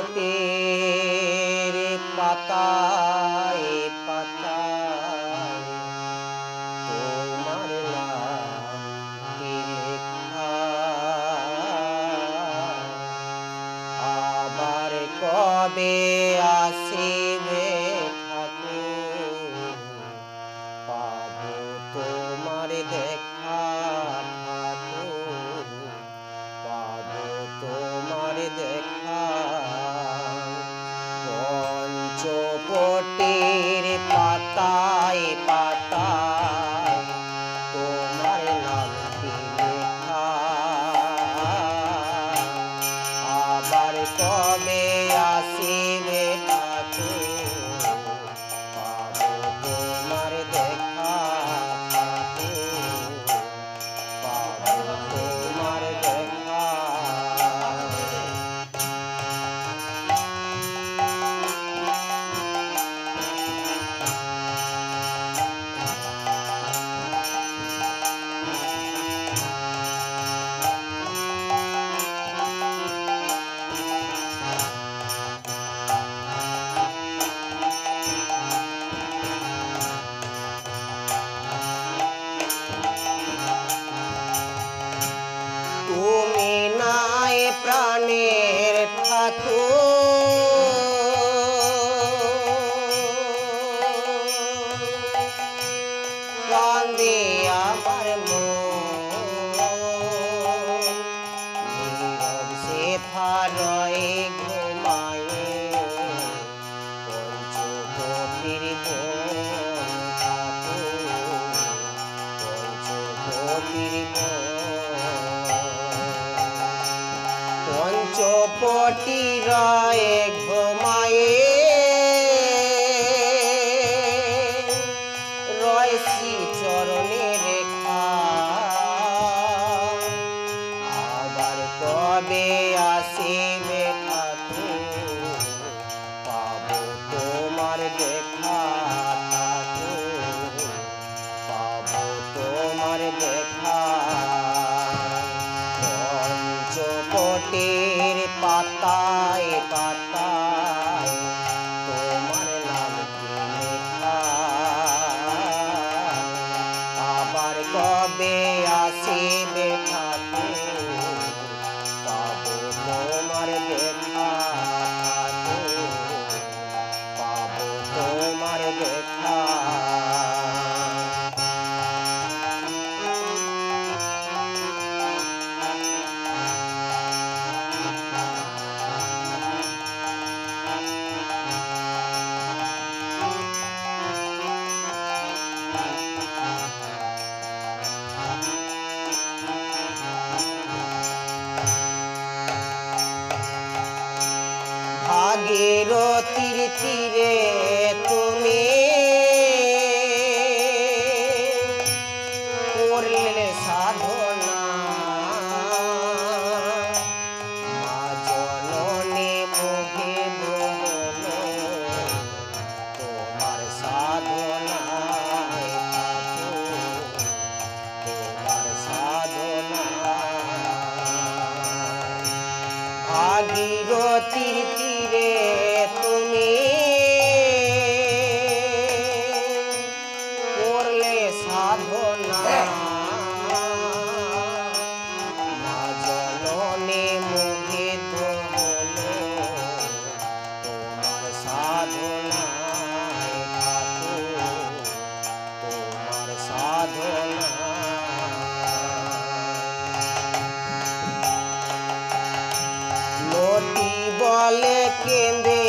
জগতের পাতায় পাতায় তোমার আবার কবে প্রাণের ঠাকুর। প্রাণ দিয়ে আমার কপটি রয়ে সাগের তীর তীরে তুমি করলে সাধন ভাগীরথীর তীরে তুমি করলে সাধনা। হ্যাঁ। কেঁদে